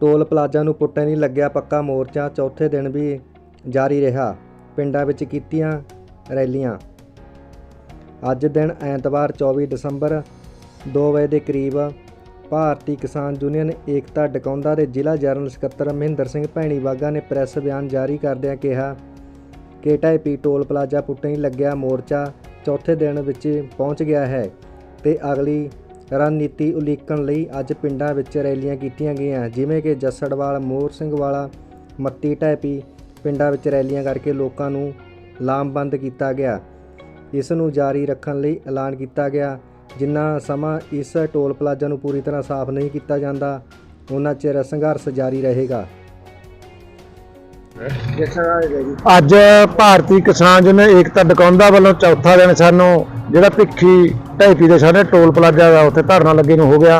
Toll plaza ਨੂੰ ਪੁੱਟਣ ਨਹੀਂ ਲੱਗਿਆ ਪੱਕਾ ਮੋਰਚਾ, ਚੌਥੇ ਦਿਨ ਵੀ ਜਾਰੀ ਰਿਹਾ। ਪਿੰਡਾਂ ਵਿੱਚ ਕੀਤੀਆਂ ਰੈਲੀਆਂ। ਅੱਜ ਦਿਨ ਐਤਵਾਰ 24 ਦਸੰਬਰ 2 ਵਜੇ ਦੇ ਕਰੀਬ ਭਾਰਤੀ ਕਿਸਾਨ ਯੂਨੀਅਨ ਏਕਤਾ ਡਕੌਂਦਾ ਦੇ ਜ਼ਿਲ੍ਹਾ ਜਨਰਲ ਸਕੱਤਰ ਮਹਿੰਦਰ ਸਿੰਘ ਭੈਣੀ ਬਾਗਾ ਨੇ ਪ੍ਰੈਸ ਬਿਆਨ ਜਾਰੀ ਕਰਦਿਆਂ ਕਿਹਾ ਕਿ ਢਾਈਪੀ ਟੋਲ ਪਲਾਜ਼ਾ ਪੁੱਟਣ ਲੱਗਿਆ ਮੋਰਚਾ, ਚੌਥੇ ਦਿਨ ਵਿੱਚ ਪਹੁੰਚ ਗਿਆ ਹੈ ਤੇ ਅਗਲੀ ਰਣਨੀਤੀ ਉਲੀਕਣ ਲਈ ਅੱਜ ਪਿੰਡਾਂ ਵਿੱਚ ਰੈਲੀਆਂ ਕੀਤੀਆਂ ਗਈਆਂ, ਜਿਵੇਂ ਕਿ ਜੱਸੜਵਾਲ, ਮੋਹਰ ਸਿੰਘ ਵਾਲਾ, ਮੱਤੀ ਢਾਈਪੀ ਪਿੰਡਾਂ ਵਿੱਚ ਰੈਲੀਆਂ ਕਰਕੇ ਲੋਕਾਂ ਨੂੰ ਲਾਮਬੰਦ ਕੀਤਾ ਗਿਆ। ਇਸ ਨੂੰ ਜਾਰੀ ਰੱਖਣ ਲਈ ਐਲਾਨ ਕੀਤਾ ਗਿਆ, ਜਿੰਨਾ ਸਮਾਂ ਇਸ ਟੋਲ ਪਲਾਜ਼ਾ ਨੂੰ ਪੂਰੀ ਤਰ੍ਹਾਂ ਸਾਫ਼ ਨਹੀਂ ਕੀਤਾ ਜਾਂਦਾ ਉਹਨਾਂ ਚਿਰ ਸੰਘਰਸ਼ ਜਾਰੀ ਰਹੇਗਾ। ਅੱਜ ਭਾਰਤੀ ਕਿਸਾਨ ਯੂਨੀਅਨ ਏਕਤਾ ਡਕੌਂਦਾ ਵੱਲੋਂ ਚੌਥਾ ਦਿਨ ਸਾਨੂੰ ਜਿਹੜਾ ਭਿੱਖੀ ਢਾਈਪੀ ਦੇ ਸਾਡੇ ਟੋਲ ਪਲਾਜ਼ਾ ਦਾ ਉੱਥੇ ਧਰਨਾ ਲੱਗੇ ਨੂੰ ਹੋ ਗਿਆ।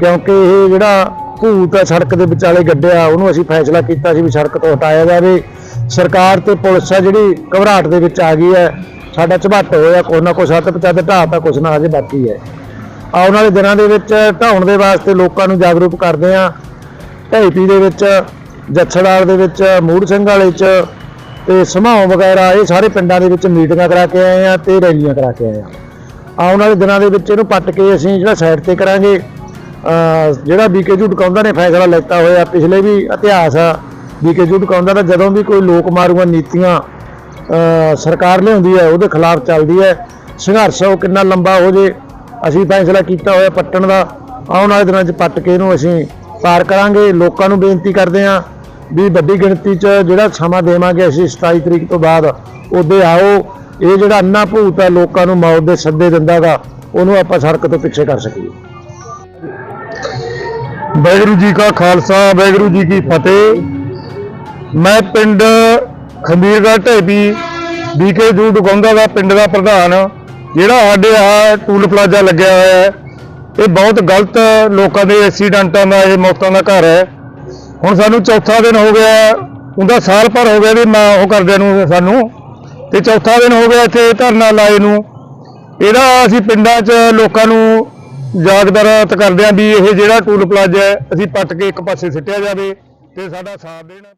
ਕਿਉਂਕਿ ਇਹ ਜਿਹੜਾ ਭੂਤ ਹੈ ਸੜਕ ਦੇ ਵਿਚਾਲੇ ਗੱਡਿਆ, ਉਹਨੂੰ ਅਸੀਂ ਫੈਸਲਾ ਕੀਤਾ ਸੀ ਵੀ ਸੜਕ ਤੋਂ ਹਟਾਇਆ ਜਾਵੇ। ਸਰਕਾਰ ਤੇ ਪੁਲਿਸ ਆ ਜਿਹੜੀ ਘਬਰਾਹਟ ਦੇ ਵਿੱਚ ਆ ਗਈ ਹੈ। ਸਾਡਾ ਝਬੱਟ ਹੋਇਆ ਕੁਛ ਨਾ ਕੁਛ ਹੱਥ ਪਚਾਦੇ ਢਾਤਾ ਕੁਛ ਨਾ ਅਜੇ ਬਾਕੀ ਹੈ। ਆਉਣ ਵਾਲੇ ਦਿਨਾਂ ਦੇ ਵਿੱਚ ਢਾਉਣ ਦੇ ਵਾਸਤੇ ਲੋਕਾਂ ਨੂੰ ਜਾਗਰੂਕ ਕਰਦੇ ਆ ਢਾਈਪੀ ਦੇ ਵਿੱਚ ਜੱਛੜਾਲ ਦੇ ਵਿੱਚ, ਮੂੜ ਸਿੰਘ ਵਾਲੇ ਚ ਤੇ ਸਮਾਉ ਵਗੈਰਾ, ਇਹ ਸਾਰੇ ਪਿੰਡਾਂ ਦੇ ਵਿੱਚ ਮੀਟਿੰਗਾਂ ਕਰਾ ਕੇ ਆਏ ਆ ਤੇ ਰੈਲੀਆਂ ਕਰਾ ਕੇ ਆਏ ਆ। ਆਉਣ ਵਾਲੇ ਦਿਨਾਂ ਦੇ ਵਿੱਚ ਇਹਨੂੰ ਪੱਟ ਕੇ ਅਸੀਂ ਜਿਹੜਾ ਸਾਈਡ ਤੇ ਕਰਾਂਗੇ, ਅਹ, ਜਿਹੜਾ ਬੀਕੇ ਜੂ ਟਕਾਉਂਦਾ ਨੇ ਫੈਸਲਾ ਲੈਤਾ ਹੋਇਆ, ਪਿਛਲੇ ਵੀ ਇਤਿਹਾਸ ਆ ਬੀਕੇ ਜੂ ਟਕਾਉਂਦਾ ਦਾ ਜਦੋਂ ਵੀ ਕੋਈ ਲੋਕ ਮਾਰੂਆਂ ਨੀਤੀਆਂ ਸਰਕਾਰ ਲਿਆਉਂਦੀ ਹੈ ਉਹਦੇ ਖਿਲਾਫ ਚੱਲਦੀ ਹੈ ਸੰਘਰਸ਼ ਉਹ ਕਿੰਨਾ ਲੰਬਾ ਹੋ ਜੇ, ਅਸੀਂ ਫੈਸਲਾ ਕੀਤਾ ਹੋਇਆ ਪੱਟਣ ਦਾ, ਆਉਣ ਵਾਲੇ ਦਿਨਾਂ 'ਚ ਪੱਟ ਕੇ ਇਹਨੂੰ ਅਸੀਂ ਪਾਰ ਕਰਾਂਗੇ। ਲੋਕਾਂ ਨੂੰ ਬੇਨਤੀ ਕਰਦੇ ਹਾਂ ਵੀ ਵੱਡੀ ਗਿਣਤੀ 'ਚ ਜਿਹੜਾ ਸਮਾਂ ਦੇਵਾਂਗੇ ਅਸੀਂ 27 ਤਰੀਕ ਤੋਂ ਬਾਅਦ, ਉਹਦੇ ਆਓ। ਇਹ ਜਿਹੜਾ ਅੰਨਾ ਭੂਤ ਹੈ ਲੋਕਾਂ ਨੂੰ ਮੌਤ ਦੇ ਸੱਦੇ ਦਿੰਦਾਗਾ, ਉਹਨੂੰ ਆਪਾਂ ਸੜਕ ਤੋਂ ਪਿੱਛੇ ਕਰ ਸਕੀਏ। ਵਾਹਿਗੁਰੂ ਜੀ ਕਾ ਖਾਲਸਾ, ਵਾਹਿਗੁਰੂ ਜੀ ਕੀ ਫਤਿਹ। ਮੈਂ ਪਿੰਡ ਖੰਬੀਰਗੜ੍ਹ ਢੇਬੀ ਬੀਕੇ ਜੂ ਡਗੌਂਦਾ ਦਾ ਪਿੰਡ ਦਾ ਪ੍ਰਧਾਨ। ਜਿਹੜਾ ਸਾਡੇ ਆ ਟੂਲ ਪਲਾਜ਼ਾ ਲੱਗਿਆ ਹੋਇਆ ਹੈ। ਇਹ ਬਹੁਤ ਗਲਤ ਲੋਕਾਂ ਦੇ ਐਕਸੀਡੈਂਟਾਂ ਦਾ, ਇਹ ਮੌਤਾਂ ਦਾ ਘਰ ਹੈ। ਹੁਣ ਸਾਨੂੰ ਚੌਥਾ ਦਿਨ ਹੋ ਗਿਆ, ਉਹਦਾ ਸਾਲ ਭਰ ਹੋ ਗਿਆ ਵੀ ਮੈਂ ਉਹ ਕਰਦਿਆਂ ਨੂੰ ਸਾਨੂੰ। ਤੇ ਚੌਥਾ ਦਿਨ ਹੋ ਗਿਆ ਇੱਥੇ ਧਰਨਾ ਲਾਏ ਨੂੰ। ਇਹਦਾ ਅਸੀਂ ਪਿੰਡਾਂ 'ਚ ਲੋਕਾਂ ਨੂੰ ਜਾਗਰੂਕ ਕਰਦੇ ਆਂ ਵੀ ਇਹ ਜਿਹੜਾ ਟੂਲ ਪਲਾਜ਼ਾ ਹੈ, ਅਸੀਂ ਪੱਟ ਕੇ ਇੱਕ ਪਾਸੇ ਸਿੱਟਿਆ ਜਾਵੇ ਤੇ ਸਾਡਾ ਸਾਥ ਦੇਣਾ।